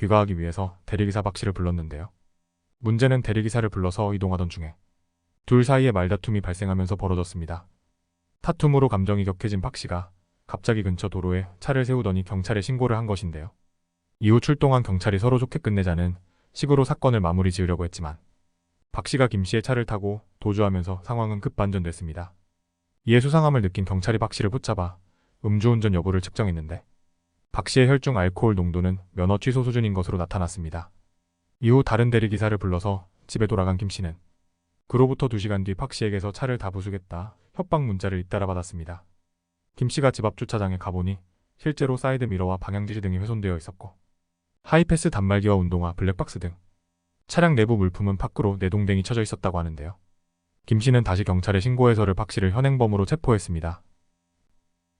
귀가하기 위해서 대리기사 박 씨를 불렀는데요. 문제는 대리기사를 불러서 이동하던 중에 둘 사이에 말다툼이 발생하면서 벌어졌습니다. 타툼으로 감정이 격해진 박 씨가 갑자기 근처 도로에 차를 세우더니 경찰에 신고를 한 것인데요. 이후 출동한 경찰이 서로 좋게 끝내자는 식으로 사건을 마무리 지으려고 했지만 박 씨가 김 씨의 차를 타고 도주하면서 상황은 급반전됐습니다. 이에 수상함을 느낀 경찰이 박 씨를 붙잡아 음주운전 여부를 측정했는데 박 씨의 혈중 알코올 농도는 면허 취소 수준인 것으로 나타났습니다. 이후 다른 대리기사를 불러서 집에 돌아간 김 씨는 그로부터 2시간 뒤 박 씨에게서 차를 다 부수겠다 협박 문자를 잇따라 받았습니다. 김 씨가 집 앞 주차장에 가보니 실제로 사이드 미러와 방향지시 등이 훼손되어 있었고 하이패스 단말기와 운동화, 블랙박스 등 차량 내부 물품은 밖으로 내동댕이 쳐져 있었다고 하는데요. 김 씨는 다시 경찰에 신고해서를 박 씨를 현행범으로 체포했습니다.